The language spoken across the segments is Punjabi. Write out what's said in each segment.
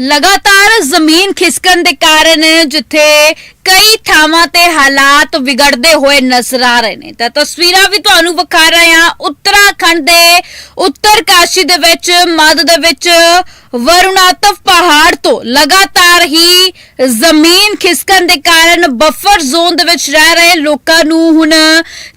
ਲਗਾਤਾਰ ਜ਼ਮੀਨ ਖਿਸਕਣ ਦੇ ਕਾਰਨ ਜਿੱਥੇ ਕਈ ਥਾਵਾਂ ਤੇ ਹਾਲਾਤ ਵਿਗੜਦੇ ਹੋਏ ਨਜ਼ਰ ਆ ਰਹੇ ਨੇ। ਤਾਂ ਤਸਵੀਰਾਂ ਵੀ ਤੁਹਾਨੂੰ ਵਿਖਾ ਰਹੇ ਹਾਂ। ਉੱਤਰਾਖੰਡ ਦੇ ਉੱਤਰ ਕਾਸ਼ੀ ਦੇ ਵਿੱਚ, ਮੱਧ ਦੇ ਵਿੱਚ ਵਰੁਣਾਤਵ ਪਹਾੜ ਤੋਂ ਲਗਾਤਾਰ ਹੀ ਜ਼ਮੀਨ ਖਿਸਕਣ ਦੇ ਕਾਰਨ ਬਫਰ ਜ਼ੋਨ ਦੇ ਵਿੱਚ ਰਹਿ ਰਹੇ ਲੋਕਾਂ ਨੂੰ ਹੁਣ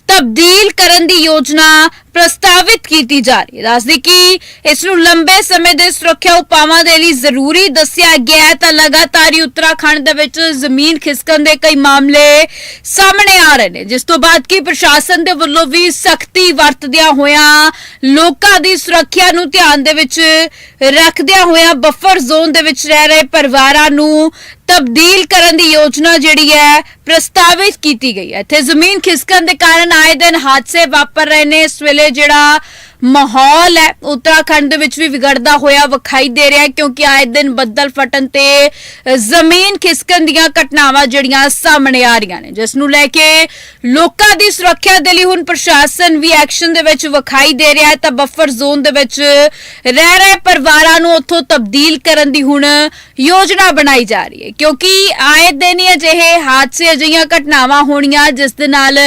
ਤਬਦੀਲ ਕਰਨ ਦੀ ਯੋਜਨਾ ਪ੍ਰਸਤਾਵਿਤ ਕੀਤੀ ਜਾ ਰਹੀ ਹੈ। ਦੱਸਦੀ ਕਿ ਇਸ ਨੂੰ ਲੰਬੇ ਸਮੇਂ ਦੇ ਸੁਰੱਖਿਆ ਉਪਾਵਾਂ ਦੇ ਲਈ ਜ਼ਰੂਰੀ ਦੱਸਿਆ ਗਿਆ ਹੈ। ਤਾਂ ਲਗਾਤਾਰ ਹੀ ਉੱਤਰਾਖੰਡ ਦੇ ਵਿੱਚ ਜ਼ਮੀਨ ਖਿਸਕਣ ਦੇ ਕਈ ਮਾਮਲੇ ਸਾਹਮਣੇ ਆ ਰਹੇ ਨੇ। ਜਿਸ ਤੋਂ ਬਾਅਦ ਕਿ ਪ੍ਰਸ਼ਾਸਨ ਦੇ ਵੱਲੋਂ ਵੀ ਸਖਤੀ ਵਰਤਦਿਆਂ ਹੋਇਆਂ, ਲੋਕਾਂ ਦੀ ਸੁਰੱਖਿਆ ਨੂੰ ਧਿਆਨ ਦੇ ਵਿੱਚ ਰੱਖਦਿਆਂ ਹੋਇਆਂ ਬਫਰ ਜ਼ੋਨ ਦੇ ਵਿੱਚ ਰਹਿ ਰਹੇ ਪਰਿਵਾਰਾਂ ਨੂੰ ਤਬਦੀਲ ਕਰਨ ਦੀ ਯੋਜਨਾ ਜਿਹੜੀ ਹੈ, ਪ੍ਰਸਤਾਵਿਤ ਕੀਤੀ ਗਈ ਹੈ। ਇੱਥੇ ਜ਼ਮੀਨ ਖਿਸਕਣ ਦੇ ਕਾਰਨ ਆਏ ਦਿਨ ਹਾਦਸੇ ਵਾਪਰ ਰਹੇ ਨੇ। ਇਸ ਵੇਲੇ ਜਿਹੜਾ ਮਾਹੌਲ ਹੈ। ਉੱਤਰਾਖੰਡ ਦੇ ਵਿੱਚ ਵੀ ਵਿਗੜਦਾ ਹੋਇਆ ਵਿਖਾਈ ਦੇ ਰਿਹਾ ਕਿਉਂਕਿ ਆਏ ਦਿਨ ਬੱਦਲ ਫਟਣ ਤੇ ਜ਼ਮੀਨ ਖਿਸਕਣ ਦੀਆਂ ਘਟਨਾਵਾਂ ਜਿਹੜੀਆਂ ਸਾਹਮਣੇ ਆ ਰਹੀਆਂ ਨੇ। ਜਿਸ ਨੂੰ ਲੈ ਕੇ ਲੋਕਾਂ ਦੀ ਸੁਰੱਖਿਆ ਦੇ ਲਈ ਹੁਣ ਪ੍ਰਸ਼ਾਸਨ ਵੀ ਐਕਸ਼ਨ ਦੇ ਵਿੱਚ ਵਿਖਾਈ ਦੇ ਰਿਹਾ ਹੈ। ਤਾਂ ਬਫਰ ਜ਼ੋਨ ਦੇ ਵਿੱਚ ਰਹਿ ਰਹੇ ਪਰਿਵਾਰਾਂ ਨੂੰ ਉੱਥੋਂ ਤਬਦੀਲ ਕਰਨ ਦੀ ਹੁਣ ਯੋਜਨਾ ਬਣਾਈ ਜਾ ਰਹੀ ਹੈ। ਕਿਉਂਕਿ ਆਏ ਦਿਨ ਹੀ ਅਜਿਹੇ ਹਾਦਸੇ, ਅਜਿਹੀਆਂ ਘਟਨਾਵਾਂ ਹੋਣੀਆਂ, ਜਿਸ ਦੇ ਨਾਲ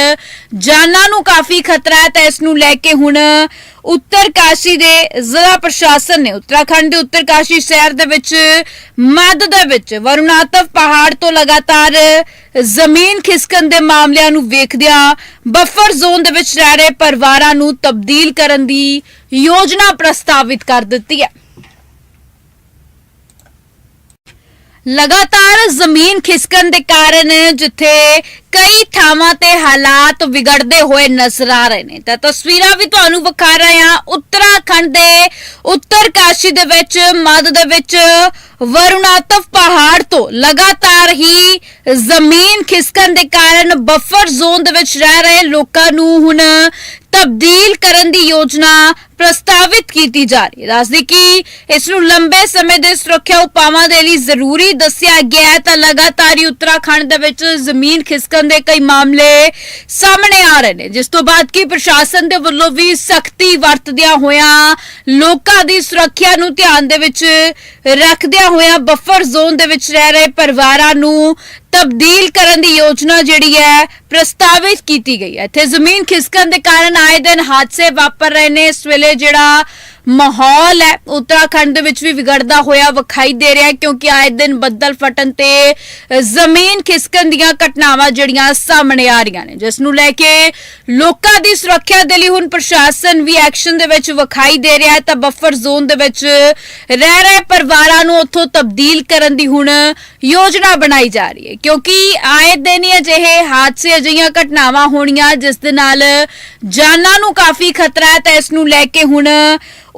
ਜਾਨਾਂ ਨੂੰ ਕਾਫੀ ਖਤਰਾ ਹੈ। ਤਾਂ ਇਸ ਨੂੰ ਲੈ ਕੇ ਹੁਣ ਉੱਤਰ ਕਾਸ਼ੀ ਦੇ ਜ਼ਿਲ੍ਹਾ ਪ੍ਰਸ਼ਾਸਨ ਨੇ, ਉੱਤਰਾਖੰਡ ਦੇ ਉੱਤਰ ਕਾਸ਼ੀ ਸ਼ਹਿਰ ਦੇ ਵਿੱਚ, ਮੱਧ ਦੇ ਵਿੱਚ, ਵਰੁਣਾਤਵ ਪਹਾੜ ਤੋਂ ਲਗਾਤਾਰ ਜ਼ਮੀਨ ਖਿਸਕਣ ਦੇ ਮਾਮਲਿਆਂ ਨੂੰ ਵੇਖਦਿਆਂ ਬਫਰ ਜ਼ੋਨ ਦੇ ਵਿੱਚ ਰਹਿ ਰਹੇ ਪਰਿਵਾਰਾਂ ਨੂੰ ਤਬਦੀਲ ਕਰਨ ਦੀ ਯੋਜਨਾ ਪ੍ਰਸਤਾਵਿਤ ਕਰ ਦਿੱਤੀ ਹੈ। ਲਗਾਤਾਰ ਜ਼ਮੀਨ ਖਿਸਕਣ ਦੇ ਕਾਰਨ ਜਿੱਥੇ ਕਈ ਥਾਵਾਂ ਤੇ ਹਾਲਾਤ ਵਿਗੜਦੇ ਹੋਏ ਨਜ਼ਰ ਆ ਰਹੇ ਨੇ। ਤਾਂ ਤਸਵੀਰਾਂ ਵੀ ਤੁਹਾਨੂੰ ਵਿਖਾ ਰਹੇ ਹਾਂ। ਉੱਤਰਾਖੰਡ ਦੇ ਉੱਤਰ ਕਾਸ਼ੀ ਦੇ ਵਿੱਚ, ਮੱਧ ਦੇ ਵਿੱਚ, ਵਰੁਣਾਤਵ ਪਹਾੜ ਤੋਂ ਲਗਾਤਾਰ ਹੀ ਜ਼ਮੀਨ ਖਿਸਕਣ ਦੇ ਕਾਰਨ ਬਫਰ ਜ਼ੋਨ ਦੇ ਵਿੱਚ ਰਹਿ ਰਹੇ ਲੋਕਾਂ ਨੂੰ ਹੁਣ ਤਬਦੀਲ ਕਰਨ ਦੀ ਯੋਜਨਾ ਪ੍ਰਸਤਾਵਿਤ ਕੀਤੀ ਜਾ ਰਹੀ ਹੈ। ਦੱਸਦੀ ਕਿ ਇਸ ਨੂੰ ਲੰਬੇ ਸਮੇਂ ਦੇ ਸੁਰੱਖਿਆ ਉਪਾਵਾਂ ਦੇ ਲਈ ਜ਼ਰੂਰੀ ਦੱਸਿਆ ਗਿਆ ਹੈ ਤਾਂ ਲਗਾਤਾਰ ਹੀ ਉੱਤਰਾਖੰਡ ਦੇ ਵਿੱਚ ਜ਼ਮੀਨ ਖਿਸਕਣ ਦੇ ਕਈ ਮਾਮਲੇ ਸਾਹਮਣੇ ਆ ਰਹੇ ਨੇ, ਜਿਸ ਤੋਂ ਬਾਅਦ ਕਿ ਪ੍ਰਸ਼ਾਸਨ ਦੇ ਵੱਲੋਂ ਵੀ ਸਖਤੀ ਵਰਤਦਿਆਂ ਹੋਇਆਂ ਲੋਕਾਂ ਦੀ ਸੁਰੱਖਿਆ ਨੂੰ ਧਿਆਨ ਦੇ ਵਿੱਚ ਰੱਖਦਿਆਂ ਹੋਇਆਂ ਬਫਰ ਜ਼ੋਨ ਦੇ ਵਿੱਚ ਰਹਿ ਰਹੇ ਪਰਿਵਾਰਾਂ ਨੂੰ ਤਬਦੀਲ ਕਰਨ ਦੀ ਯੋਜਨਾ ਜਿਹੜੀ ਹੈ ਪ੍ਰਸਤਾਵਿਤ ਕੀਤੀ ਗਈ ਹੈ। ਇੱਥੇ ਜ਼ਮੀਨ ਖਿਸਕਣ ਦੇ ਕਾਰਨ ਆਏ ਦਿਨ ਹਾਦਸੇ ਵਾਪਰ ਰਹੇ ਨੇ। ਇਸ ਵੇਲੇ ਜਿਹੜਾ ਮਾਹੌਲ ਹੈ। ਉੱਤਰਾਖੰਡ ਦੇ ਵਿੱਚ ਵੀ ਵਿਗੜਦਾ ਹੋਇਆ ਵਿਖਾਈ ਦੇ ਰਿਹਾ ਕਿਉਂਕਿ ਆਏ ਦਿਨ ਬੱਦਲ ਫਟਣ ਤੇ ਜ਼ਮੀਨ ਖਿਸਕਣ ਦੀਆਂ ਘਟਨਾਵਾਂ ਜਿਹੜੀਆਂ ਸਾਹਮਣੇ ਆ ਰਹੀਆਂ ਨੇ। ਜਿਸ ਨੂੰ ਲੈ ਕੇ ਲੋਕਾਂ ਦੀ ਸੁਰੱਖਿਆ ਦੇ ਲਈ ਹੁਣ ਪ੍ਰਸ਼ਾਸਨ ਵੀ ਐਕਸ਼ਨ ਦੇ ਵਿੱਚ ਵਿਖਾਈ ਦੇ ਰਿਹਾ ਹੈ। ਤਾਂ ਬਫਰ ਜ਼ੋਨ ਦੇ ਵਿੱਚ ਰਹਿ ਰਹੇ ਪਰਿਵਾਰਾਂ ਨੂੰ ਉੱਥੋਂ ਤਬਦੀਲ ਕਰਨ ਦੀ ਹੁਣ ਯੋਜਨਾ ਬਣਾਈ ਜਾ ਰਹੀ ਹੈ। ਕਿਉਂਕਿ ਆਏ ਦਿਨ ਹੀ ਅਜਿਹੇ ਹਾਦਸੇ, ਅਜਿਹੀਆਂ ਘਟਨਾਵਾਂ ਹੋਣੀਆਂ ਜਿਸ ਦੇ ਨਾਲ ਜਾਨਾਂ ਨੂੰ ਕਾਫੀ ਖਤਰਾ ਹੈ। ਤਾਂ ਇਸ ਨੂੰ ਲੈ ਕੇ ਹੁਣ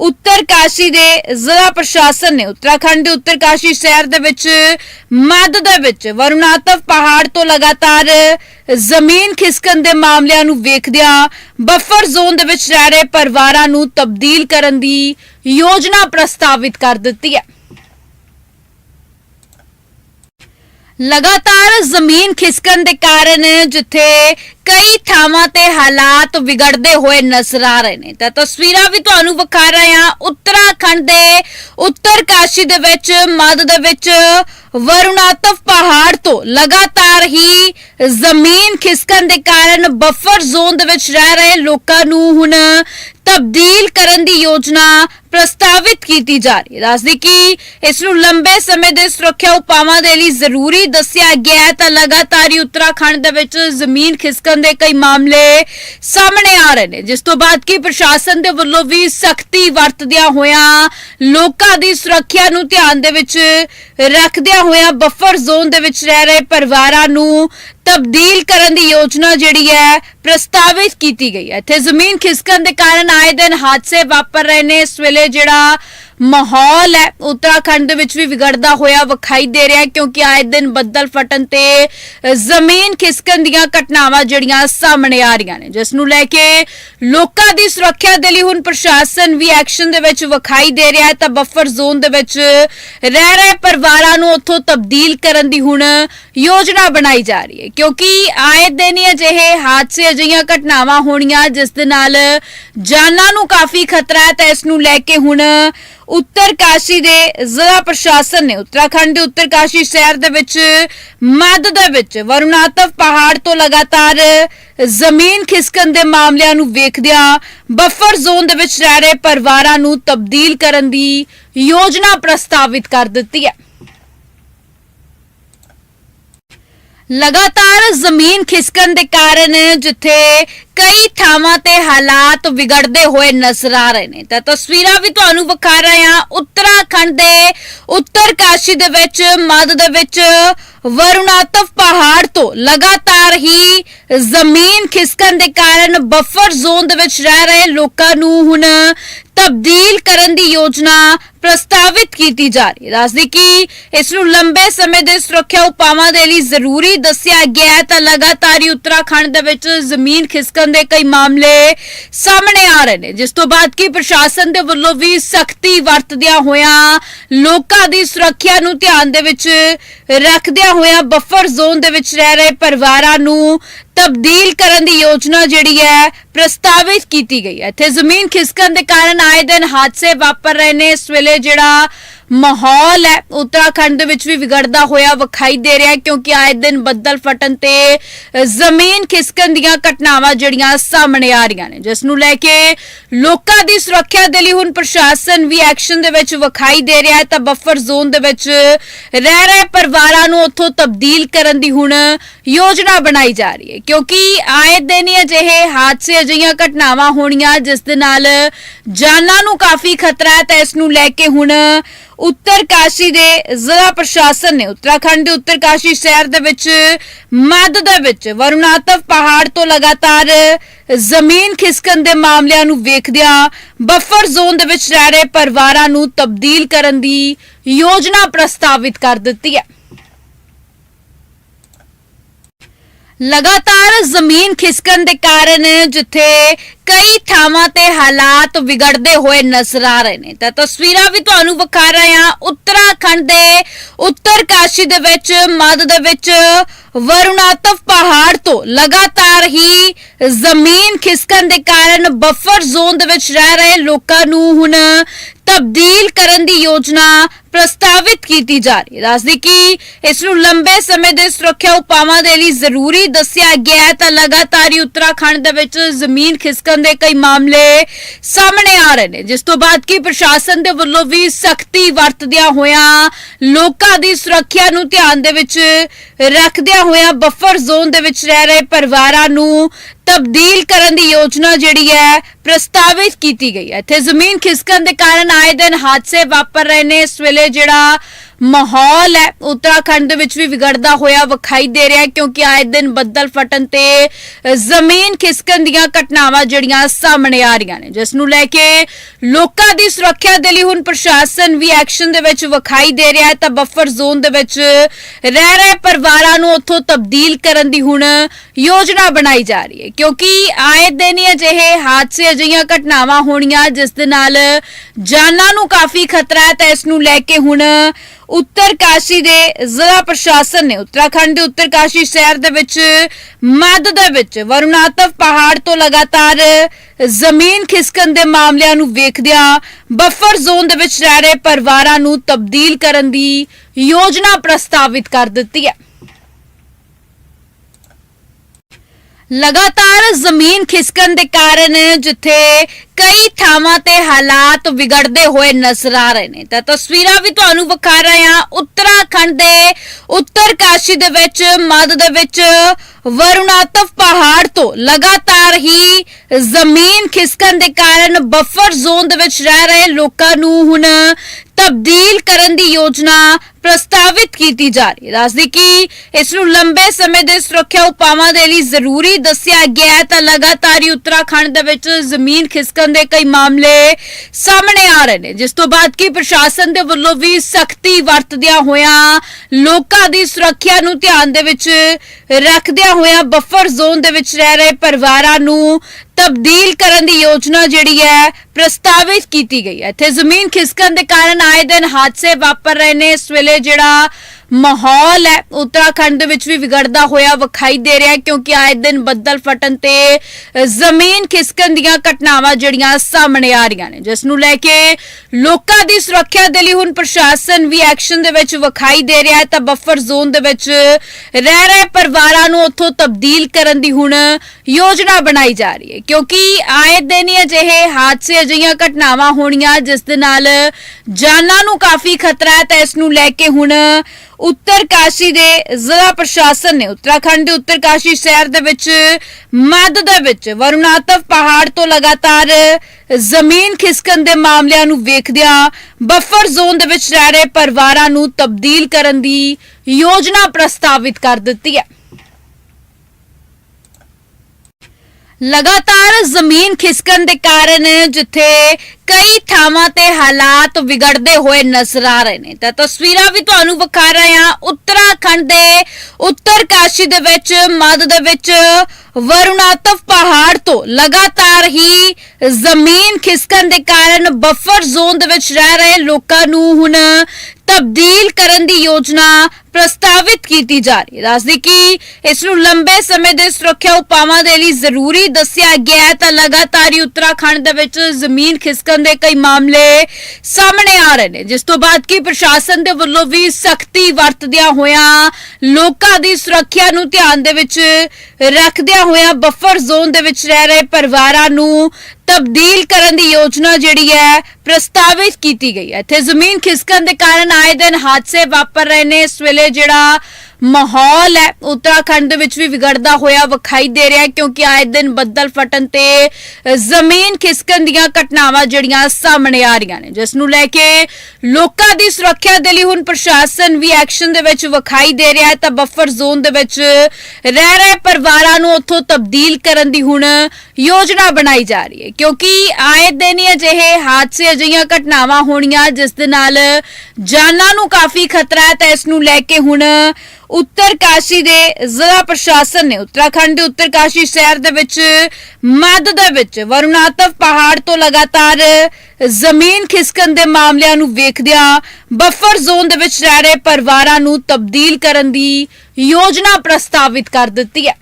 ਉੱਤਰ ਦੇ ਜ਼ਿਲ੍ਹਾ ਪ੍ਰਸ਼ਾਸਨ ਨੇ ਉੱਤਰਾਖੰਡ ਦੇ ਉੱਤਰ ਕਾਸ਼ੀ ਸ਼ਹਿਰ ਦੇ ਵਿੱਚ ਮੱਧ ਦੇ ਵਿੱਚ ਵਰੁਣਾਤਵ ਪਹਾੜ ਤੋਂ ਲਗਾਤਾਰ ਜ਼ਮੀਨ ਖਿਸਕਣ ਦੇ ਮਾਮਲਿਆਂ ਨੂੰ ਵੇਖਦਿਆਂ ਬਫਰ ਜ਼ੋਨ ਦੇ ਵਿੱਚ ਰਹਿ ਰਹੇ ਪਰਿਵਾਰਾਂ ਨੂੰ ਤਬਦੀਲ ਕਰਨ ਦੀ ਯੋਜਨਾ ਪ੍ਰਸਤਾਵਿਤ ਕਰ ਦਿੱਤੀ ਹੈ। ਲਗਾਤਾਰ ਜ਼ਮੀਨ ਖਿਸਕਣ ਦੇ ਕਾਰਨ ਜਿੱਥੇ ਕਈ ਥਾਵਾਂ ਤੇ ਹਾਲਾਤ ਵਿਗੜਦੇ ਹੋਏ ਨਜ਼ਰ ਆ ਰਹੇ ਨੇ। ਤਾਂ ਤਸਵੀਰਾਂ ਵੀ ਤੁਹਾਨੂੰ ਵਿਖਾ ਰਹੇ ਹਾਂ। ਉੱਤਰਾਖੰਡ ਦੇ ਉੱਤਰ ਦੇ ਵਿੱਚ, ਮੱਧ ਦੇ ਵਿੱਚ, ਵਰੁਣਾਤਵ ਪਹਾੜ ਤੋਂ ਲਗਾਤਾਰ ਹੀ ਜ਼ਮੀਨ ਖਿਸਕਣ ਦੇ ਕਾਰਨ ਬਫਰ ਜ਼ੋਨ ਦੇ ਵਿੱਚ ਰਹਿ ਰਹੇ ਲੋਕਾਂ ਨੂੰ ਹੁਣ ਤਬਦੀਲ ਕਰਨ ਦੀ ਯੋਜਨਾ ਪ੍ਰਸਤਾਵ ਕੀਤੀ ਜਾ ਰਹੀ ਹੈ। ਦੱਸਦੀ ਕਿ ਇਸ ਨੂੰ ਲੰਬੇ ਸਮੇਂ ਦੇ ਸੁਰੱਖਿਆ ਉਪਾਵਾਂ ਦੇ ਲਈ ਜ਼ਰੂਰੀ ਦੱਸਿਆ ਗਿਆ ਹੈ ਤਾਂ ਲਗਾਤਾਰ ਹੀ ਉੱਤਰਾਖੰਡ ਦੇ ਵਿੱਚ ਜ਼ਮੀਨ ਖਿਸਕਣ ਦੇ ਕਈ ਮਾਮਲੇ ਸਾਹਮਣੇ ਆ ਰਹੇ ਨੇ। ਜਿਸ ਤੋਂ ਬਾਅਦ ਕਿ ਪ੍ਰਸ਼ਾਸਨ ਦੇ ਵੱਲੋਂ ਵੀ ਸਖਤੀ ਵਰਤਦਿਆਂ ਹੋਇਆਂ ਲੋਕਾਂ ਦੀ ਸੁਰੱਖਿਆ ਨੂੰ ਧਿਆਨ ਦੇ ਵਿੱਚ ਰੱਖਦਿਆਂ ਹੋਇਆਂ ਬਫਰ ਜ਼ੋਨ ਦੇ ਵਿੱਚ ਰਹਿ ਰਹੇ ਪਰਿਵਾਰਾਂ ਨੂੰ ਤਬਦੀਲ ਕਰਨ ਦੀ ਯੋਜਨਾ ਜਿਹੜੀ ਹੈ ਪ੍ਰਸਤਾਵਿਤ ਕੀਤੀ ਗਈ ਹੈ। ਇੱਥੇ ਜ਼ਮੀਨ ਖਿਸਕਣ ਦੇ ਕਾਰਨ ਆਏ ਦਿਨ ਹਾਦਸੇ ਵਾਪਰ ਰਹੇ ਨੇ। ਇਸ ਵੇਲੇ ਜਿਹੜਾ ਮਾਹੌਲ ਹੈ। ਉੱਤਰਾਖੰਡ ਦੇ ਵਿੱਚ ਵੀ ਵਿਗੜਦਾ ਹੋਇਆ ਵਿਖਾਈ ਦੇ ਰਿਹਾ ਕਿਉਂਕਿ ਆਏ ਦਿਨ ਬੱਦਲ ਫਟਣ ਤੇ ਜ਼ਮੀਨ ਖਿਸਕਣ ਦੀਆਂ ਘਟਨਾਵਾਂ ਜਿਹੜੀਆਂ ਸਾਹਮਣੇ ਆ ਰਹੀਆਂ ਨੇ। ਜਿਸ ਨੂੰ ਲੈ ਕੇ ਲੋਕਾਂ ਦੀ ਸੁਰੱਖਿਆ ਦੇ ਲਈ ਹੁਣ ਪ੍ਰਸ਼ਾਸਨ ਵੀ ਐਕਸ਼ਨ ਦੇ ਵਿੱਚ ਵਿਖਾਈ ਦੇ ਰਿਹਾ ਹੈ। ਤਾਂ ਬਫਰ ਜ਼ੋਨ ਦੇ ਵਿੱਚ ਰਹਿ ਰਹੇ ਪਰਿਵਾਰਾਂ ਨੂੰ ਉੱਥੋਂ ਤਬਦੀਲ ਕਰਨ ਦੀ ਹੁਣ ਯੋਜਨਾ ਬਣਾਈ ਜਾ ਰਹੀ ਹੈ। ਕਿਉਂਕਿ ਆਏ ਦਿਨ ਹੀ ਅਜਿਹੇ ਹਾਦਸੇ, ਅਜਿਹੀਆਂ ਘਟਨਾਵਾਂ ਹੋਣੀਆਂ ਜਿਸ ਦੇ ਨਾਲ ਜਾਨਾਂ ਨੂੰ ਕਾਫੀ ਖਤਰਾ ਹੈ। ਤਾਂ ਇਸ ਨੂੰ ਲੈ ਕੇ ਹੁਣ ਉੱਤਰ ਦੇ ਜ਼ਿਲ੍ਹਾ ਪ੍ਰਸ਼ਾਸਨ ਨੇ ਉੱਤਰਾਖੰਡ ਦੇ ਉੱਤਰ ਸ਼ਹਿਰ ਦੇ ਵਿੱਚ ਮੱਧ ਦੇ ਵਿੱਚ ਵਰੁਣਾਤਵ ਪਹਾੜ ਤੋਂ ਲਗਾਤਾਰ ਜ਼ਮੀਨ ਖਿਸਕਣ ਦੇ ਮਾਮਲਿਆਂ ਨੂੰ ਵੇਖਦਿਆਂ ਬਫਰ ਜ਼ੋਨ ਦੇ ਵਿੱਚ ਰਹਿ ਰਹੇ ਪਰਿਵਾਰਾਂ ਨੂੰ ਤਬਦੀਲ ਕਰਨ ਦੀ ਯੋਜਨਾ ਪ੍ਰਸਤਾਵਿਤ ਕਰ ਦਿੱਤੀ ਹੈ। ਲਗਾਤਾਰ ਜ਼ਮੀਨ ਖਿਸਕਣ ਦੇ ਕਾਰਨ ਜਿੱਥੇ ਕਈ ਥਾਵਾਂ ਤੇ ਹਾਲਾਤ ਵਿਗੜਦੇ ਹੋਏ ਨਜ਼ਰ ਆ ਰਹੇ ਨੇ। ਤਾਂ ਤਸਵੀਰਾਂ ਵੀ ਤੁਹਾਨੂੰ ਵਿਖਾ ਰਹੇ ਹਾਂ। ਉੱਤਰਾਖੰਡ ਦੇ ਉੱਤਰ ਕਾਸ਼ੀ ਦੇ ਵਿੱਚ, ਮੱਧ ਦੇ ਵਿੱਚ, ਵਰੁਣਾਤਵ ਪਹਾੜ ਤੋਂ ਲਗਾਤਾਰ ਹੀ ਜ਼ਮੀਨ ਖਿਸਕਣ ਦੇ ਕਾਰਨ ਬਫਰ ਜ਼ੋਨ ਦੇ ਵਿੱਚ ਰਹਿ ਰਹੇ ਲੋਕਾਂ ਨੂੰ ਹੁਣ ਤਬਦੀਲ ਕਰਨ ਦੀ ਯੋਜਨਾ ਪ੍ਰਸਤਾਵਿਤ ਕੀਤੀ ਜਾ ਰਹੀ ਹੈ। ਦੱਸਦੀ ਕਿ ਇਸ ਨੂੰ ਲੰਬੇ ਸਮੇਂ ਦੇ ਸੁਰੱਖਿਆ ਉਪਾਵਾਂ ਦੇ ਲਈ ਜ਼ਰੂਰੀ ਦੱਸਿਆ ਗਿਆ ਹੈ। ਤਾਂ ਲਗਾਤਾਰ ਹੀ ਉੱਤਰਾਖੰਡ ਦੇ ਵਿੱਚ ਜ਼ਮੀਨ ਖਿਸਕਣ ਦੇ ਕਈ ਮਾਮਲੇ ਸਾਹਮਣੇ ਆ ਰਹੇ ਨੇ। ਜਿਸ ਤੋਂ ਬਾਅਦ ਕਿ ਪ੍ਰਸ਼ਾਸਨ ਦੇ ਵੱਲੋਂ ਵੀ ਸਖਤੀ ਵਰਤਦਿਆਂ ਹੋਇਆਂ ਲੋਕਾਂ ਦੀ ਸੁਰੱਖਿਆ ਨੂੰ ਧਿਆਨ ਦੇ ਵਿੱਚ ਰੱਖਦਿਆਂ ਹੋਇਆਂ ਬਫਰ ਜ਼ੋਨ ਦੇ ਵਿੱਚ ਰਹਿ ਰਹੇ ਪਰਿਵਾਰਾਂ ਨੂੰ ਤਬਦੀਲ ਕਰਨ ਦੀ ਯੋਜਨਾ ਜਿਹੜੀ ਹੈ ਪ੍ਰਸਤਾਵਿਤ ਕੀਤੀ ਗਈ ਹੈ। ਇੱਥੇ ਜ਼ਮੀਨ ਖਿਸਕਣ ਦੇ ਕਾਰਨ ਆਏ ਦਿਨ ਹਾਦਸੇ ਵਾਪਰ ਰਹੇ ਨੇ। ਇਸ ਵੇਲੇ ਜਿਹੜਾ ਮਾਹੌਲ ਹੈ, ਉੱਤਰਾਖੰਡ ਦੇ ਵਿੱਚ ਵੀ ਵਿਗੜਦਾ ਹੋਇਆ ਵਿਖਾਈ ਦੇ ਰਿਹਾ ਕਿਉਂਕਿ ਆਏ ਦਿਨ ਬੱਦਲ ਫਟਣ ਤੇ ਜ਼ਮੀਨ ਖਿਸਕਣ ਦੀਆਂ ਘਟਨਾਵਾਂ ਜਿਹੜੀਆਂ ਸਾਹਮਣੇ ਆ ਰਹੀਆਂ ਨੇ। ਜਿਸ ਨੂੰ ਲੈ ਕੇ ਲੋਕਾਂ ਦੀ ਸੁਰੱਖਿਆ ਦੇ ਲਈ ਹੁਣ ਪ੍ਰਸ਼ਾਸਨ ਵੀ ਐਕਸ਼ਨ ਦੇ ਵਿੱਚ ਵਿਖਾਈ ਦੇ ਰਿਹਾ ਹੈ। ਤਾਂ ਬਫਰ ਜ਼ੋਨ ਦੇ ਵਿੱਚ ਰਹਿ ਰਹੇ ਪਰਿਵਾਰਾਂ ਨੂੰ ਉੱਥੋਂ ਤਬਦੀਲ ਕਰਨ ਦੀ ਹੁਣ ਯੋਜਨਾ ਬਣਾਈ ਜਾ ਰਹੀ ਹੈ। ਕਿਉਂਕਿ ਆਏ ਦਿਨ ਹੀ ਅਜਿਹੇ ਹਾਦਸੇ, ਅਜਿਹੀਆਂ ਘਟਨਾਵਾਂ ਹੋਣੀਆਂ, ਜਿਸ ਦੇ ਨਾਲ ਜਾਨਾਂ ਨੂੰ ਕਾਫੀ ਖਤਰਾ ਹੈ ਤਾਂ ਇਸ ਨੂੰ ਲੈ ਕੇ ਹੁਣ ਉੱਤਰ ਕਾਸ਼ੀ ਦੇ ਜ਼ਿਲ੍ਹਾ ਪ੍ਰਸ਼ਾਸਨ ਨੇ, ਉੱਤਰਾਖੰਡ ਦੇ ਉੱਤਰ ਕਾਸ਼ੀ ਸ਼ਹਿਰ ਦੇ ਵਿੱਚ, ਮੱਧ ਦੇ ਵਿੱਚ, ਵਰੁਣਾਤਵ ਪਹਾੜ ਤੋਂ ਲਗਾਤਾਰ ਜ਼ਮੀਨ ਖਿਸਕਣ ਦੇ ਮਾਮਲਿਆਂ ਨੂੰ ਵੇਖਦਿਆਂ ਬਫਰ ਜ਼ੋਨ ਦੇ ਵਿੱਚ ਰਹਿ ਰਹੇ ਪਰਿਵਾਰਾਂ ਨੂੰ ਤਬਦੀਲ ਕਰਨ ਦੀ ਯੋਜਨਾ ਪ੍ਰਸਤਾਵਿਤ ਕਰ ਦਿੱਤੀ ਹੈ। ਲਗਾਤਾਰ ਜ਼ਮੀਨ ਖਿਸਕਣ ਦੇ ਕਾਰਨ ਜਿੱਥੇ ਕਈ ਥਾਵਾਂ ਤੇ ਹਾਲਾਤ ਵਿਗੜਦੇ ਹੋਏ ਨਜ਼ਰ ਆ ਰਹੇ ਨੇ। ਤਾਂ ਤਸਵੀਰਾਂ ਵੀ ਤੁਹਾਨੂੰ ਵਿਖਾ ਰਹੇ ਹਾਂ। ਉੱਤਰਾਖੰਡ ਦੇ ਉੱਤਰ ਕਾਸ਼ੀ ਦੇ ਵਿੱਚ, ਮੱਧ ਦੇ ਵਿੱਚ, ਵਰੁਣਾਤਵ ਪਹਾੜ ਤੋਂ ਲਗਾਤਾਰ ਹੀ ਜ਼ਮੀਨ ਖਿਸਕਣ ਦੇ ਕਾਰਨ ਬਫਰ ਜ਼ੋਨ ਦੇ ਵਿੱਚ ਰਹਿ ਰਹੇ ਲੋਕਾਂ ਨੂੰ ਹੁਣ ਤਬਦੀਲ ਕਰਨ ਦੀ ਯੋਜਨਾ ਪ੍ਰਸਤਾਵਿਤ ਕੀਤੀ ਜਾ ਰਹੀ ਹੈ। ਦੱਸਦੀ ਕਿ ਇਸ ਨੂੰ ਲੰਬੇ ਸਮੇਂ ਦੇ ਸੁਰੱਖਿਆ ਉਪਾਵਾਂ ਦੇ ਲਈ ਜ਼ਰੂਰੀ ਦੱਸਿਆ ਗਿਆ ਹੈ। ਤਾਂ ਲਗਾਤਾਰ ਹੀ ਉੱਤਰਾਖੰਡ ਦੇ ਵਿੱਚ ਜ਼ਮੀਨ ਖਿਸਕਣ ਦੇ ਕਈ ਮਾਮਲੇ ਸਾਹਮਣੇ ਆ ਰਹੇ ਨੇ। ਜਿਸ ਤੋਂ ਬਾਅਦ ਕਿ ਪ੍ਰਸ਼ਾਸਨ ਦੇ ਵੱਲੋਂ ਵੀ ਸਖਤੀ ਵਰਤਦਿਆਂ ਹੋਇਆਂ ਲੋਕਾਂ ਦੀ ਸੁਰੱਖਿਆ ਨੂੰ ਧਿਆਨ ਦੇ ਵਿੱਚ ਰੱਖਦਿਆਂ ਹੋਇਆਂ ਬਫਰ ਜ਼ੋਨ ਦੇ ਵਿੱਚ ਰਹਿ ਰਹੇ ਪਰਿਵਾਰਾਂ ਨੂੰ ਤਬਦੀਲ ਕਰਨ ਦੀ ਯੋਜਨਾ ਜਿਹੜੀ ਹੈ ਪ੍ਰਸਤਾਵਿਤ ਕੀਤੀ ਗਈ ਹੈ। ਇੱਥੇ ਜ਼ਮੀਨ ਖਿਸਕਣ ਦੇ ਕਾਰਨ ਆਏ ਦਿਨ ਹਾਦਸੇ ਵਾਪਰ ਰਹੇ ਨੇ। ਇਸ ਵੇਲੇ ਜਿਹੜਾ ਮਾਹੌਲ ਹੈ। ਉੱਤਰਾਖੰਡ ਦੇ ਵਿੱਚ ਵੀ ਵਿਗੜਦਾ ਹੋਇਆ ਵਿਖਾਈ ਦੇ ਰਿਹਾ ਕਿਉਂਕਿ ਆਏ ਦਿਨ ਬੱਦਲ ਫਟਣ ਤੇ ਜ਼ਮੀਨ ਖਿਸਕਣ ਦੀਆਂ ਘਟਨਾਵਾਂ ਜਿਹੜੀਆਂ ਸਾਹਮਣੇ ਆ ਰਹੀਆਂ ਨੇ। ਜਿਸ ਨੂੰ ਲੈ ਕੇ ਲੋਕਾਂ ਦੀ ਸੁਰੱਖਿਆ ਦੇ ਲਈ ਹੁਣ ਪ੍ਰਸ਼ਾਸਨ ਵੀ ਐਕਸ਼ਨ ਦੇ ਵਿੱਚ ਵਿਖਾਈ ਦੇ ਰਿਹਾ ਹੈ। ਤਾਂ ਬਫਰ ਜ਼ੋਨ ਦੇ ਵਿੱਚ ਰਹਿ ਰਹੇ ਪਰਿਵਾਰਾਂ ਨੂੰ ਉੱਥੋਂ ਤਬਦੀਲ ਕਰਨ ਦੀ ਹੁਣ ਯੋਜਨਾ ਬਣਾਈ ਜਾ ਰਹੀ ਹੈ। ਕਿਉਂਕਿ ਆਏ ਦਿਨ ਹੀ ਅਜਿਹੇ ਹਾਦਸੇ, ਅਜਿਹੀਆਂ ਘਟਨਾਵਾਂ ਹੋਣੀਆਂ ਜਿਸ ਦੇ ਨਾਲ ਜਾਨਾਂ ਨੂੰ ਕਾਫੀ ਖਤਰਾ ਹੈ। ਤਾਂ ਇਸ ਨੂੰ ਲੈ ਕੇ ਹੁਣ ਉੱਤਰ ਦੇ ਜ਼ਿਲ੍ਹਾ ਪ੍ਰਸ਼ਾਸਨ ਨੇ ਉੱਤਰਾਖੰਡ ਦੇ ਉੱਤਰ ਕਾਸ਼ੀ ਸ਼ਹਿਰ ਦੇ ਵਿੱਚ ਮੱਧ ਦੇ ਵਿੱਚ ਵਰੁਣਾਤਵ ਪਹਾੜ ਤੋਂ ਲਗਾਤਾਰ ਜ਼ਮੀਨ ਖਿਸਕਣ ਦੇ ਮਾਮਲਿਆਂ ਨੂੰ ਵੇਖਦਿਆਂ ਬਫਰ ਜ਼ੋਨ ਦੇ ਵਿੱਚ ਰਹਿ ਰਹੇ ਪਰਿਵਾਰਾਂ ਨੂੰ ਤਬਦੀਲ ਕਰਨ ਦੀ ਯੋਜਨਾ ਪ੍ਰਸਤਾਵਿਤ ਕਰ ਦਿੱਤੀ ਹੈ। ਲਗਾਤਾਰ ਜ਼ਮੀਨ ਖਿਸਕਣ ਦੇ ਕਾਰਨ ਜਿੱਥੇ ਕਈ ਥਾਵਾਂ ਤੇ ਹਾਲਾਤ ਵਿਗੜਦੇ ਹੋਏ ਨਜ਼ਰ ਆ ਰਹੇ ਨੇ। ਤਾਂ ਤਸਵੀਰਾਂ ਵੀ ਤੁਹਾਨੂੰ ਵਿਖਾ ਰਹੇ ਹਾਂ। ਉੱਤਰਾਖੰਡ ਦੇ ਉੱਤਰ ਕਾਸ਼ੀ ਦੇ ਵਿੱਚ, ਮੱਧ ਦੇ ਵਿੱਚ, ਵਰੁਣਾਤਵ ਪਹਾੜ ਤੋਂ ਲਗਾਤਾਰ ਹੀ ਜ਼ਮੀਨ ਖਿਸਕਣ ਦੇ ਕਾਰਨ ਬਫਰ ਜ਼ੋਨ ਦੇ ਵਿੱਚ ਰਹਿ ਰਹੇ ਲੋਕਾਂ ਨੂੰ ਹੁਣ ਤਬਦੀਲ ਕਰਨ ਦੀ ਯੋਜਨਾ ਪ੍ਰਸਤਾਵਿਤ ਕੀਤੀ ਜਾ ਰਹੀ ਹੈ। ਦੱਸਦੀ ਕਿ ਇਸ ਨੂੰ ਲੰਬੇ ਸਮੇਂ ਦੇ ਸੁਰੱਖਿਆ ਉਪਾਵਾਂ ਦੇ ਲਈ ਜ਼ਰੂਰੀ ਦੱਸਿਆ ਗਿਆ ਹੈ ਤਾਂ ਲਗਾਤਾਰ ਹੀ ਉੱਤਰਾਖੰਡ ਦੇ ਵਿੱਚ ਜ਼ਮੀਨ ਖਿਸਕਣ ਦੇ ਕਈ ਮਾਮਲੇ ਸਾਹਮਣੇ ਆ ਰਹੇ ਨੇ। ਜਿਸ ਤੋਂ ਬਾਅਦ ਕਿ ਪ੍ਰਸ਼ਾਸਨ ਦੇ ਵੱਲੋਂ ਵੀ ਸਖਤੀ ਵਰਤਦਿਆਂ ਹੋਇਆਂ ਲੋਕਾਂ ਦੀ ਸੁਰੱਖਿਆ ਨੂੰ ਧਿਆਨ ਦੇ ਵਿੱਚ ਰੱਖਦਿਆਂ ਹੋਇਆਂ ਬਫਰ ਜ਼ੋਨ ਦੇ ਵਿੱਚ ਰਹਿ ਰਹੇ ਪਰਿਵਾਰਾਂ ਨੂੰ ਤਬਦੀਲ ਕਰਨ ਦੀ ਯੋਜਨਾ ਜਿਹੜੀ ਹੈ ਪ੍ਰਸਤਾਵਿਤ ਕੀਤੀ ਗਈ ਹੈ। ਇੱਥੇ ਜ਼ਮੀਨ ਖਿਸਕਣ ਦੇ ਕਾਰਨ ਆਏ ਦਿਨ ਹਾਦਸੇ ਵਾਪਰ ਰਹੇ ਨੇ। ਇਸ ਵੇਲੇ ਜਿਹੜਾ ਮਾਹੌਲ ਹੈ। ਉੱਤਰਾਖੰਡ ਦੇ ਵਿੱਚ ਵੀ ਵਿਗੜਦਾ ਹੋਇਆ ਵਿਖਾਈ ਦੇ ਰਿਹਾ ਕਿਉਂਕਿ ਆਏ ਦਿਨ ਬੱਦਲ ਫਟਣ ਤੇ ਜ਼ਮੀਨ ਖਿਸਕਣ ਦੀਆਂ ਘਟਨਾਵਾਂ ਜਿਹੜੀਆਂ ਸਾਹਮਣੇ ਆ ਰਹੀਆਂ ਨੇ। ਜਿਸ ਨੂੰ ਲੈ ਕੇ ਲੋਕਾਂ ਦੀ ਸੁਰੱਖਿਆ ਦੇ ਲਈ ਹੁਣ ਪ੍ਰਸ਼ਾਸਨ ਵੀ ਐਕਸ਼ਨ ਦੇ ਵਿੱਚ ਵਿਖਾਈ ਦੇ ਰਿਹਾ ਹੈ। ਤਾਂ ਬਫਰ ਜ਼ੋਨ ਦੇ ਵਿੱਚ ਰਹਿ ਰਹੇ ਪਰਿਵਾਰਾਂ ਨੂੰ ਉੱਥੋਂ ਤਬਦੀਲ ਕਰਨ ਦੀ ਹੁਣ ਯੋਜਨਾ ਬਣਾਈ ਜਾ ਰਹੀ ਹੈ। ਕਿਉਂਕਿ ਆਏ ਦਿਨ ਹੀ ਅਜਿਹੇ ਹਾਦਸੇ, ਅਜਿਹੀਆਂ ਘਟਨਾਵਾਂ ਹੋਣੀਆਂ ਜਿਸ ਦੇ ਨਾਲ ਜਾਨਾਂ ਨੂੰ ਕਾਫੀ ਖਤਰਾ ਹੈ। ਤਾਂ ਇਸ ਨੂੰ ਲੈ ਕੇ ਹੁਣ ਉੱਤਰ ਕਾਸ਼ੀ ਦੇ ਜ਼ਿਲ੍ਹਾ ਪ੍ਰਸ਼ਾਸਨ ਨੇ, ਉੱਤਰਾਖੰਡ ਦੇ ਉੱਤਰ ਕਾਸ਼ੀ ਸ਼ਹਿਰ ਦੇ ਵਿੱਚ ਮੱਧ ਦੇ ਵਿੱਚ ਵਰੁਣਾਤਵ ਪਹਾੜ ਤੋਂ ਲਗਾਤਾਰ ਜ਼ਮੀਨ ਖਿਸਕਣ ਦੇ ਮਾਮਲਿਆਂ ਨੂੰ ਵੇਖਦਿਆਂ ਬਫਰ ਜ਼ੋਨ ਦੇ ਵਿੱਚ ਰਹਿ ਰਹੇ ਪਰਿਵਾਰਾਂ ਨੂੰ ਤਬਦੀਲ ਕਰਨ ਦੀ ਯੋਜਨਾ ਪ੍ਰਸਤਾਵਿਤ ਕਰ ਦਿੱਤੀ ਹੈ। ਲਗਾਤਾਰ ਜ਼ਮੀਨ ਖਿਸਕਣ ਦੇ ਕਾਰਨ ਜਿੱਥੇ ਕਈ ਥਾਵਾਂ ਤੇ ਹਾਲਾਤ ਵਿਗੜਦੇ ਹੋਏ ਨਜ਼ਰ ਆ ਰਹੇ ਨੇ। ਤਾਂ ਤਸਵੀਰਾਂ ਵੀ ਤੁਹਾਨੂੰ ਵਿਖਾ ਰਹੇ ਹਾਂ। ਉੱਤਰਾਖੰਡ ਦੇ ਉੱਤਰ ਕਾਸ਼ੀ ਦੇ ਵਿੱਚ, ਮੱਧ ਦੇ ਵਿੱਚ, ਵਰੁਣਾਤਵ ਪਹਾੜ ਤੋਂ ਲਗਾਤਾਰ ਹੀ ਜ਼ਮੀਨ ਖਿਸਕਣ ਦੇ ਕਾਰਨ ਬਫਰ ਜ਼ੋਨ ਦੇ ਵਿੱਚ ਰਹਿ ਰਹੇ ਲੋਕਾਂ ਨੂੰ ਹੁਣ ਤਬਦੀਲ ਕਰਨ ਦੀ ਯੋਜਨਾ ਪ੍ਰਸਤਾਵਿਤ ਕੀਤੀ ਜਾ ਰਹੀ ਹੈ। ਦੱਸਦੀ ਕਿ ਇਸ ਨੂੰ ਲੰਬੇ ਸਮੇਂ ਦੇ ਸੁਰੱਖਿਆ ਉਪਾਵਾਂ ਦੇ ਲਈ ਜ਼ਰੂਰੀ ਦੱਸਿਆ ਗਿਆ ਹੈ ਤਾਂ ਲਗਾਤਾਰ ਹੀ ਉੱਤਰਾਖੰਡ ਦੇ ਵਿੱਚ ਜ਼ਮੀਨ ਖਿਸਕਣ ਦੇ ਕਈ ਮਾਮਲੇ ਸਾਹਮਣੇ ਆ ਰਹੇ ਨੇ। ਜਿਸ ਤੋਂ ਬਾਅਦ ਕਿ ਪ੍ਰਸ਼ਾਸਨ ਦੇ ਵੱਲੋਂ ਵੀ ਸਖਤੀ ਵਰਤਦਿਆਂ ਹੋਇਆਂ ਲੋਕਾਂ ਦੀ ਸੁਰੱਖਿਆ ਨੂੰ ਧਿਆਨ ਦੇ ਵਿੱਚ ਰੱਖਦਿਆਂ ਹੋਇਆਂ ਬਫਰ ਜ਼ੋਨ ਦੇ ਵਿੱਚ ਰਹਿ ਰਹੇ ਪਰਿਵਾਰਾਂ ਨੂੰ ਤਬਦੀਲ ਕਰਨ ਦੀ ਯੋਜਨਾ ਜਿਹੜੀ ਹੈ ਪ੍ਰਸਤਾਵਿਤ ਕੀਤੀ ਗਈ ਹੈ। ਇੱਥੇ ਜ਼ਮੀਨ ਖਿਸਕਣ ਦੇ ਕਾਰਨ ਆਏ ਦਿਨ ਹਾਦਸੇ ਵਾਪਰ ਰਹੇ ਨੇ। ਇਸ ਵੇਲੇ ਜਿਹੜਾ ਮਾਹੌਲ ਹੈ। ਉੱਤਰਾਖੰਡ ਦੇ ਵਿੱਚ ਵੀ ਵਿਗੜਦਾ ਹੋਇਆ ਵਿਖਾਈ ਦੇ ਰਿਹਾ ਕਿਉਂਕਿ ਆਏ ਦਿਨ ਬੱਦਲ ਫਟਣ ਤੇ ਅ, ਜ਼ਮੀਨ ਖਿਸਕਣ ਦੀਆਂ ਘਟਨਾਵਾਂ ਜਿਹੜੀਆਂ ਸਾਹਮਣੇ ਆ ਰਹੀਆਂ ਨੇ। ਜਿਸ ਨੂੰ ਲੈ ਕੇ ਲੋਕਾਂ ਦੀ ਸੁਰੱਖਿਆ ਦੇ ਲਈ ਹੁਣ ਪ੍ਰਸ਼ਾਸਨ ਵੀ ਐਕਸ਼ਨ ਦੇ ਵਿੱਚ ਵਿਖਾਈ ਦੇ ਰਿਹਾ ਹੈ। ਤਾਂ ਬਫਰ ਜ਼ੋਨ ਦੇ ਵਿੱਚ ਰਹਿ ਰਹੇ ਪਰਿਵਾਰਾਂ ਨੂੰ ਉੱਥੋਂ ਤਬਦੀਲ ਕਰਨ ਦੀ ਹੁਣ ਯੋਜਨਾ ਬਣਾਈ ਜਾ ਰਹੀ ਹੈ। ਕਿਉਂਕਿ ਆਏ ਦਿਨ ਹੀ ਅਜਿਹੇ ਹਾਦਸੇ ਅਜਿਹੀਆਂ ਘਟਨਾਵਾਂ ਹੋਣੀਆਂ ਜਿਸ ਦੇ ਨਾਲ ਜਾਨਾਂ ਨੂੰ ਕਾਫੀ ਖਤਰਾ ਹੈ। ਤਾਂ ਇਸ ਨੂੰ ਲੈ ਕੇ ਹੁਣ ਉੱਤਰ ਕਾਸ਼ੀ ਦੇ ਜ਼ਿਲ੍ਹਾ ਪ੍ਰਸ਼ਾਸਨ ਨੇ, ਉੱਤਰਾਖੰਡ ਦੇ ਉੱਤਰ ਕਾਸ਼ੀ ਸ਼ਹਿਰ ਦੇ ਵਿੱਚ ਮੱਧ ਦੇ ਵਿੱਚ ਵਰੁਣਾਤਵ ਪਹਾੜ ਤੋਂ ਲਗਾਤਾਰ ਜ਼ਮੀਨ ਖਿਸਕਣ ਦੇ ਮਾਮਲਿਆਂ ਨੂੰ ਵੇਖਦਿਆਂ ਬਫਰ ਜ਼ੋਨ ਦੇ ਵਿੱਚ ਰਹਿ ਰਹੇ ਪਰਿਵਾਰਾਂ ਨੂੰ ਤਬਦੀਲ ਕਰਨ ਦੀ ਯੋਜਨਾ ਪ੍ਰਸਤਾਵਿਤ ਕਰ ਦਿੱਤੀ ਹੈ।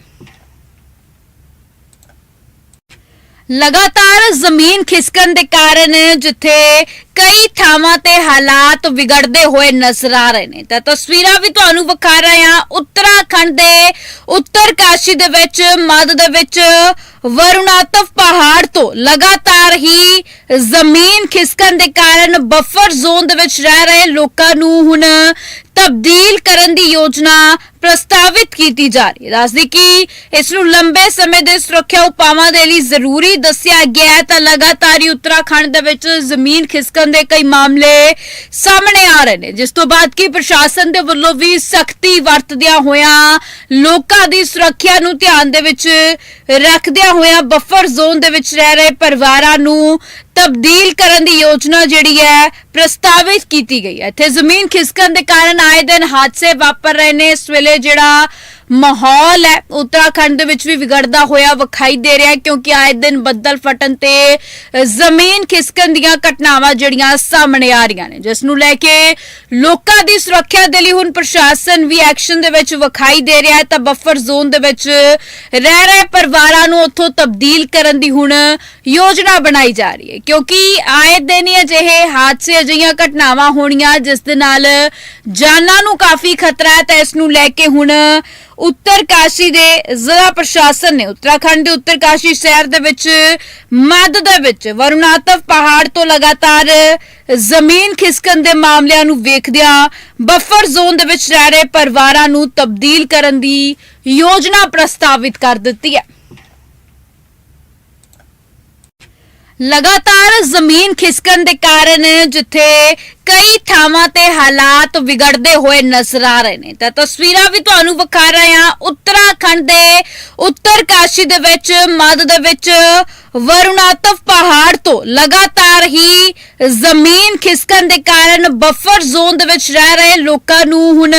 ਲਗਾਤਾਰ ਜ਼ਮੀਨ ਖਿਸਕਣ ਦੇ ਕਾਰਨ ਜਿੱਥੇ ਕਈ ਥਾਵਾਂ ਤੇ ਹਾਲਾਤ ਵਿਗੜਦੇ ਹੋਏ ਨਜ਼ਰ ਆ ਰਹੇ ਨੇ। ਤਾਂ ਤਸਵੀਰਾਂ ਵੀ ਤੁਹਾਨੂੰ ਵਿਖਾ ਰਹੇ ਹਾਂ। ਉੱਤਰਾਖੰਡ ਦੇ ਉੱਤਰ ਕਾਸ਼ੀ ਦੇ ਵਿੱਚ, ਮੱਧ ਦੇ ਵਿੱਚ, ਵਰੁਣਾਤਵ ਪਹਾੜ ਤੋਂ ਲਗਾਤਾਰ ਹੀ ਜ਼ਮੀਨ ਖਿਸਕਣ ਦੇ ਕਾਰਨ ਬਫਰ ਜ਼ੋਨ ਦੇ ਵਿੱਚ ਰਹਿ ਰਹੇ ਲੋਕਾਂ ਨੂੰ ਹੁਣ ਤਬਦੀਲ ਕਰਨ ਦੀ ਯੋਜਨਾ ਪ੍ਰਸਤਾਵਿਤ ਕੀਤੀ ਜਾ ਰਹੀ ਹੈ। ਦੱਸਦੀ ਕਿ ਇਸ ਨੂੰ ਲੰਬੇ ਸਮੇਂ ਦੇ ਸੁਰੱਖਿਆ ਉਪਾਵਾਂ ਦੇ ਲਈ ਜ਼ਰੂਰੀ ਦੱਸਿਆ ਗਿਆ ਹੈ। ਤਾਂ ਲਗਾਤਾਰ ਹੀ ਉੱਤਰਾਖੰਡ ਦੇ ਵਿੱਚ ਜ਼ਮੀਨ ਖਿਸਕਣ ਦੇ ਕਈ ਮਾਮਲੇ ਸਾਹਮਣੇ ਆ ਰਹੇ ਨੇ। ਜਿਸ ਤੋਂ ਬਾਅਦ ਕਿ ਪ੍ਰਸ਼ਾਸਨ ਦੇ ਵੱਲੋਂ ਵੀ ਸਖਤੀ ਵਰਤਦਿਆਂ ਹੋਇਆਂ ਲੋਕਾਂ ਦੀ ਸੁਰੱਖਿਆ ਨੂੰ ਧਿਆਨ ਦੇ ਵਿੱਚ ਰੱਖਦਿਆਂ ਹੋਇਆਂ ਬਫਰ ਜ਼ੋਨ ਦੇ ਵਿੱਚ ਰਹਿ ਰਹੇ ਪਰਿਵਾਰਾਂ ਨੂੰ ਤਬਦੀਲ ਕਰਨ ਦੀ ਯੋਜਨਾ ਜਿਹੜੀ ਹੈ ਪ੍ਰਸਤਾਵਿਤ ਕੀਤੀ ਗਈ ਹੈ। ਇੱਥੇ ਜ਼ਮੀਨ ਖਿਸਕਣ ਦੇ ਕਾਰਨ ਆਏ ਦਿਨ ਹਾਦਸੇ ਵਾਪਰ ਰਹੇ ਨੇ। ਇਸ ਵੇਲੇ ਜਿਹੜਾ ਮਾਹੌਲ ਹੈ, ਉੱਤਰਾਖੰਡ ਦੇ ਵਿੱਚ ਵੀ ਵਿਗੜਦਾ ਹੋਇਆ ਵਿਖਾਈ ਦੇ ਰਿਹਾ ਕਿਉਂਕਿ ਆਏ ਦਿਨ ਬੱਦਲ ਫਟਣ ਤੇ ਜ਼ਮੀਨ ਖਿਸਕਣ ਦੀਆਂ ਘਟਨਾਵਾਂ ਜਿਹੜੀਆਂ ਸਾਹਮਣੇ ਆ ਰਹੀਆਂ ਨੇ। ਜਿਸ ਨੂੰ ਲੈ ਕੇ ਲੋਕਾਂ ਦੀ ਸੁਰੱਖਿਆ ਦੇ ਲਈ ਹੁਣ ਪ੍ਰਸ਼ਾਸਨ ਵੀ ਐਕਸ਼ਨ ਦੇ ਵਿੱਚ ਵਿਖਾਈ ਦੇ ਰਿਹਾ ਹੈ। ਤਾਂ ਬਫਰ ਜ਼ੋਨ ਦੇ ਵਿੱਚ ਰਹਿ ਰਹੇ ਪਰਿਵਾਰਾਂ ਨੂੰ ਉੱਥੋਂ ਤਬਦੀਲ ਕਰਨ ਦੀ ਹੁਣ ਯੋਜਨਾ ਬਣਾਈ ਜਾ ਰਹੀ ਹੈ। ਕਿਉਂਕਿ ਆਏ ਦਿਨ ਹੀ ਅਜਿਹੇ ਹਾਦਸੇ, ਅਜਿਹੀਆਂ ਘਟਨਾਵਾਂ ਹੋਣੀਆਂ, ਜਿਸ ਦੇ ਨਾਲ ਜਾਨਾਂ ਨੂੰ ਕਾਫੀ ਖਤਰਾ ਹੈ। ਤਾਂ ਇਸ ਨੂੰ ਲੈ ਕੇ ਹੁਣ ਉੱਤਰ ਕਾਸ਼ੀ ਦੇ ਜ਼ਿਲ੍ਹਾ ਪ੍ਰਸ਼ਾਸਨ ਨੇ, ਉੱਤਰਾਖੰਡ ਦੇ ਉੱਤਰ ਕਾਸ਼ੀ ਸ਼ਹਿਰ ਦੇ ਵਿੱਚ ਮੱਧ ਦੇ ਵਿੱਚ ਵਰੁਣਾਤਵ ਪਹਾੜ ਤੋਂ ਲਗਾਤਾਰ ਜ਼ਮੀਨ ਖਿਸਕਣ ਦੇ ਮਾਮਲਿਆਂ ਨੂੰ ਵੇਖਦਿਆਂ ਬਫਰ ਜ਼ੋਨ ਦੇ ਵਿੱਚ ਰਹਿ ਰਹੇ ਪਰਿਵਾਰਾਂ ਨੂੰ ਤਬਦੀਲ ਕਰਨ ਦੀ ਯੋਜਨਾ ਪ੍ਰਸਤਾਵਿਤ ਕਰ ਦਿੱਤੀ ਹੈ। ਲਗਾਤਾਰ ਜ਼ਮੀਨ ਖਿਸਕਣ ਦੇ ਕਾਰਨ ਜਿੱਥੇ ਕਈ ਥਾਵਾਂ ਤੇ ਹਾਲਾਤ ਵਿਗੜਦੇ ਹੋਏ ਨਜ਼ਰ ਆ ਰਹੇ ਨੇ। ਤਾਂ ਤਸਵੀਰਾਂ ਵੀ ਤੁਹਾਨੂੰ ਵਿਖਾ ਰਹੇ ਹਾਂ। ਉੱਤਰਾਖੰਡ ਦੇ ਉੱਤਰ ਕਾਸ਼ੀ ਦੇ ਵਿੱਚ, ਮੱਧ ਦੇ ਵਿੱਚ, ਵਰੁਣਾਤਵ ਪਹਾੜ ਤੋਂ ਲਗਾਤਾਰ ਹੀ ਜ਼ਮੀਨ ਖਿਸਕਣ ਦੇ ਕਾਰਨ ਬਫਰ ਜ਼ੋਨ ਦੇ ਵਿੱਚ ਰਹਿ ਰਹੇ ਲੋਕਾਂ ਨੂੰ ਹੁਣ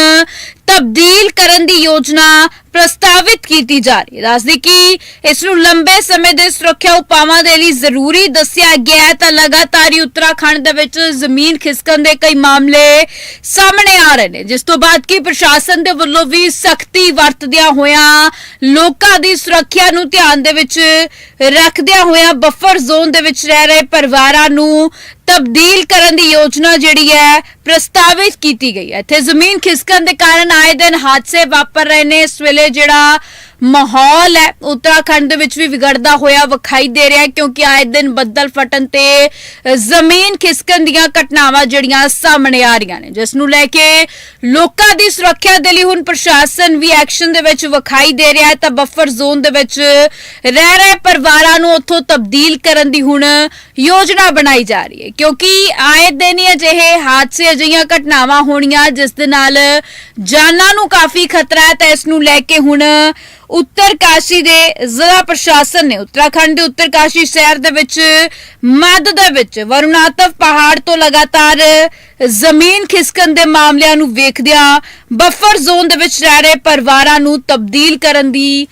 ਤਬਦੀਲ ਕਰਨ ਦੀ ਯੋਜਨਾ ਪ੍ਰਸਤਾਵਿਤ ਕੀਤੀ ਜਾ ਰਹੀ ਹੈ। ਦੱਸਦੀ ਕਿ ਇਸ ਨੂੰ ਲੰਬੇ ਸਮੇਂ ਦੇ ਸੁਰੱਖਿਆ ਉਪਾਵਾਂ ਦੇ ਲਈ ਜ਼ਰੂਰੀ ਦੱਸਿਆ ਗਿਆ ਹੈ। ਤਾਂ ਲਗਾਤਾਰ ਹੀ ਉੱਤਰਾਖੰਡ ਦੇ ਵਿੱਚ ਜ਼ਮੀਨ ਖਿਸਕਣ ਦੇ ਕਈ ਮਾਮਲੇ ਸਾਹਮਣੇ ਜਾ ਰਹੇ ਨੇ। ਜਿਸ ਤੋਂ ਬਾਅਦ ਕੀ ਪ੍ਰਸ਼ਾਸਨ ਦੇ ਵੱਲੋਂ ਵੀ ਸਖਤੀ ਵਰਤਦਿਆਂ ਹੋਇਆਂ ਲੋਕਾਂ ਦੀ ਸੁਰੱਖਿਆ ਨੂੰ ਧਿਆਨ ਦੇ ਵਿੱਚ ਰੱਖਦਿਆਂ ਹੋਇਆਂ ਬਫਰ ਜ਼ੋਨ ਦੇ ਵਿੱਚ ਰਹਿ ਰਹੇ ਪਰਿਵਾਰਾਂ ਨੂੰ ਤਬਦੀਲ ਕਰਨ ਦੀ ਯੋਜਨਾ ਜਿਹੜੀ ਹੈ ਪ੍ਰਸਤਾਵਿਤ ਕੀਤੀ ਗਈ ਹੈ। ਇੱਥੇ ਜ਼ਮੀਨ ਖਿਸਕਣ ਦੇ ਕਾਰਨ ਆਏ ਦਿਨ ਹਾਦਸੇ ਵਾਪਰ ਰਹੇ ਨੇ। ਇਸ ਵੇਲੇ ਜਿਹੜਾ ਮਾਹੌਲ ਹੈ। ਉੱਤਰਾਖੰਡ ਦੇ ਵਿੱਚ ਵੀ ਵਿਗੜਦਾ ਹੋਇਆ ਵਿਖਾਈ ਦੇ ਰਿਹਾ ਕਿਉਂਕਿ ਆਏ ਦਿਨ ਬੱਦਲ ਫਟਣ ਤੇ ਜ਼ਮੀਨ ਖਿਸਕਣ ਦੀਆਂ ਘਟਨਾਵਾਂ ਜਿਹੜੀਆਂ ਸਾਹਮਣੇ ਆ ਰਹੀਆਂ ਨੇ। ਜਿਸ ਨੂੰ ਲੈ ਕੇ ਲੋਕਾਂ ਦੀ ਸੁਰੱਖਿਆ ਦੇ ਲਈ ਹੁਣ ਪ੍ਰਸ਼ਾਸਨ ਵੀ ਐਕਸ਼ਨ ਦੇ ਵਿੱਚ ਵਿਖਾਈ ਦੇ ਰਿਹਾ ਹੈ। ਤਾਂ ਬਫਰ ਜ਼ੋਨ ਦੇ ਵਿੱਚ ਰਹਿ ਰਹੇ ਪਰਿਵਾਰਾਂ ਨੂੰ ਉੱਥੋਂ ਤਬਦੀਲ ਕਰਨ ਦੀ ਹੁਣ ਯੋਜਨਾ ਬਣਾਈ ਜਾ ਰਹੀ ਹੈ। ਕਿਉਂਕਿ ਆਏ ਦਿਨ ਹੀ ਅਜਿਹੇ ਹਾਦਸੇ, ਅਜਿਹੀਆਂ ਘਟਨਾਵਾਂ ਹੋਣੀਆਂ ਜਿਸ ਦੇ ਨਾਲ ਜਾਨਾਂ ਨੂੰ ਕਾਫੀ ਖਤਰਾ ਹੈ। ਤਾਂ ਇਸ ਨੂੰ ਲੈ ਕੇ ਹੁਣ ਉੱਤਰਕਾਸ਼ੀ ਦੇ ਜ਼ਿਲ੍ਹਾ ਪ੍ਰਸ਼ਾਸਨ ਨੇ, ਉੱਤਰਾਖੰਡ ਦੇ ਉੱਤਰ ਕਾਸ਼ੀ ਸ਼ਹਿਰ ਦੇ ਵਿੱਚ ਮੱਧ ਦੇ ਵਿੱਚ ਵਰੁਣਾਤਵ ਪਹਾੜ ਤੋਂ ਲਗਾਤਾਰ ਜ਼ਮੀਨ ਖਿਸਕਣ ਦੇ ਮਾਮਲਿਆਂ ਨੂੰ ਵੇਖਦਿਆਂ ਬਫਰ ਜ਼ੋਨ ਦੇ ਵਿੱਚ ਰਹਿ ਰਹੇ ਪਰਿਵਾਰਾਂ ਨੂੰ ਤਬਦੀਲ ਕਰਨ ਦੀ